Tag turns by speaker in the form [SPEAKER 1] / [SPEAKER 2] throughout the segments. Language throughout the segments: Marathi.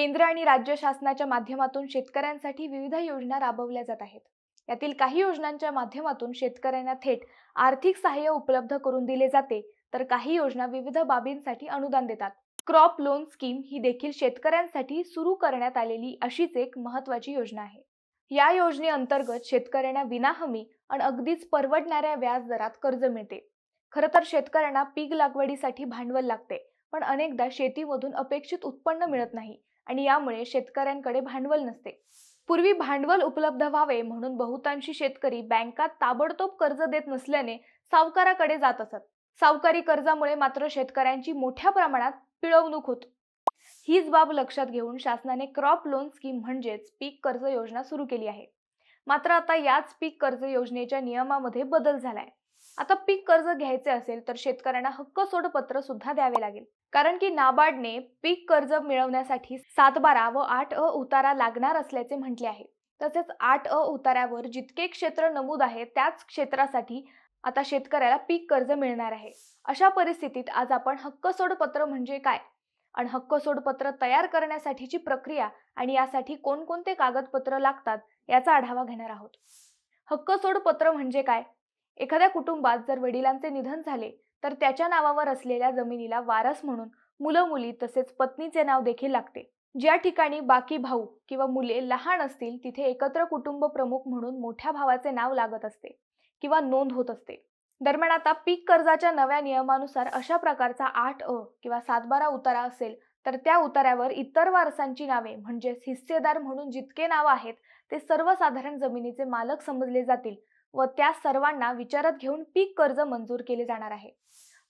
[SPEAKER 1] केंद्र आणि राज्य शासनाच्या माध्यमातून शेतकऱ्यांसाठी विविध योजना राबवल्या जात आहेत. यातील काही योजनांच्या माध्यमातून शेतकऱ्यांना थेट आर्थिक सहाय्य उपलब्ध करून दिले जाते तर काही योजना विविध बाबींसाठी अनुदान देतात. क्रॉप लोन स्कीम ही देखील शेतकऱ्यांसाठी सुरू करण्यात आलेली अशीच एक महत्वाची योजना आहे. या योजनेअंतर्गत शेतकऱ्यांना विनाहमी आणि अगदीच परवडणाऱ्या व्याज दरात कर्ज मिळते. खरं तर शेतकऱ्यांना पीक लागवडीसाठी भांडवल लागते पण अनेकदा शेतीमधून अपेक्षित उत्पन्न मिळत नाही. आणि यामुळे शेतकऱ्यांकडे भांडवल नसते. पूर्वी भांडवल उपलब्ध व्हावे म्हणून बहुतांशी शेतकरी बँकात ताबडतोब कर्ज देत नसल्याने सावकाराकडे जात असत. सावकारी कर्जामुळे मात्र शेतकऱ्यांची मोठ्या प्रमाणात पिळवणूक होत. हीच बाब लक्षात घेऊन शासनाने क्रॉप लोन स्कीम म्हणजेच पीक कर्ज योजना सुरू केली आहे. मात्र आता याच पीक कर्ज योजनेच्या नियमामध्ये बदल झालाय. आता पीक कर्ज घ्यायचे असेल तर शेतकऱ्यांना हक्क सोडपत्र सुद्धा द्यावे लागेल. कारण की नाबार्डने पीक कर्ज मिळवण्यासाठी सात बारा व आठ अ उतारा लागणार असल्याचे म्हटले आहे. तसेच आठ अ उतार्यावर जितके क्षेत्र नमूद आहे त्याच क्षेत्रासाठी आता शेतकऱ्याला पीक कर्ज मिळणार आहे. अशा परिस्थितीत आज आपण हक्क सोडपत्र म्हणजे काय? आणि हक्क सोडपत्र तयार करण्यासाठीची प्रक्रिया आणि यासाठी कोणकोणते कागदपत्र लागतात याचा आढावा घेणार आहोत. हक्क सोडपत्र म्हणजे काय? एखाद्या कुटुंबात जर वडिलांचे निधन झाले तर त्याच्या नावावर असलेल्या जमिनीला वारस म्हणून मुलं मुली तसेच पत्नीचे नाव देखील लागते. ज्या ठिकाणी बाकी भाऊ किंवा मुले लहान असतील तिथे एकत्र कुटुंब प्रमुख म्हणून मोठ्या भावाचे नाव लागत असते किंवा नोंद होत असते. दरम्यान आता पीक कर्जाच्या नव्या नियमानुसार अशा प्रकारचा आठ अ किंवा सातबारा उतारा असेल तर त्या उतार्यावर इतर वारसांची नावे म्हणजेच हिस्सेदार म्हणून जितके नाव आहेत ते सर्वसाधारण जमिनीचे मालक समजले जातील. व त्या सर्वांना विचारात घेऊन पीक कर्ज मंजूर केले जाणार आहे.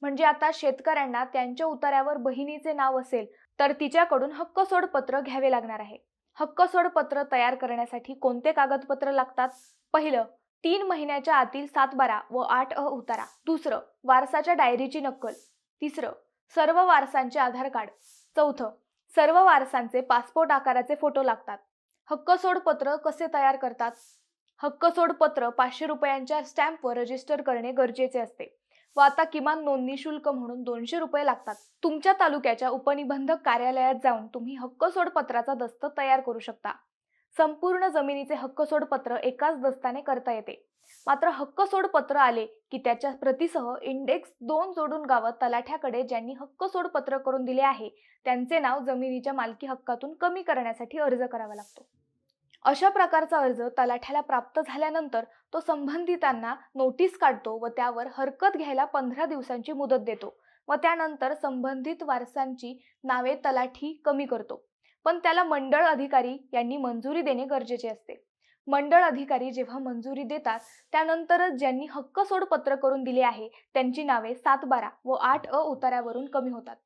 [SPEAKER 1] म्हणजे आता शेतकऱ्यांना त्यांच्या उतार्यावर बहिणीचे नाव असेल तर तिच्याकडून हक्क सोडपत्र घ्यावे लागणार आहे. हक्क सोडपत्र तयार करण्यासाठी कोणते कागदपत्र लागतात? पहिलं तीन महिन्याच्या आतील सात बारा व आठ अ उतारा. दुसरं वारसाच्या डायरीची नक्कल. तिसरं सर्व वारसांचे आधार कार्ड. चौथं सर्व वारसांचे पासपोर्ट आकाराचे फोटो लागतात. हक्क सोडपत्र कसे तयार करतात? हक्कसोड पत्र पाचशे रुपयांच्या स्टॅम्पवर रजिस्टर करणे गरजेचे असते. व आता किमान नोंदणी शुल्क म्हणून दोनशे रुपये लागतात. तुमच्या तालुक्याच्या उपनिबंधक कार्यालयात जाऊन तुम्ही हक्कसोड पत्राचा दस्त तयार करू शकता. संपूर्ण जमिनीचे हक्कसोड पत्र एकाच दस्ताने करता येते. मात्र हक्कसोड पत्र आले की त्याच्या प्रतिसह इंडेक्स दोन जोडून गावं तलाठ्याकडे ज्यांनी हक्कसोड पत्र करून दिले आहे त्यांचे नाव जमिनीच्या मालकी हक्कातून कमी करण्यासाठी अर्ज करावा लागतो. अशा प्रकारचा अर्ज तलाठ्याला प्राप्त झाल्यानंतर तो संबंधितांना नोटीस काढतो व त्यावर हरकत घ्यायला पंधरा दिवसांची मुदत देतो व त्यानंतर संबंधित वारसांची नावे तलाठी कमी करतो. पण त्याला मंडळ अधिकारी यांनी मंजुरी देणे गरजेचे असते. मंडळ अधिकारी जेव्हा मंजुरी देतात त्यानंतरच ज्यांनी हक्क सोडपत्र करून दिले आहे त्यांची नावे सात बारा व आठ अ उतार्यावरून कमी होतात.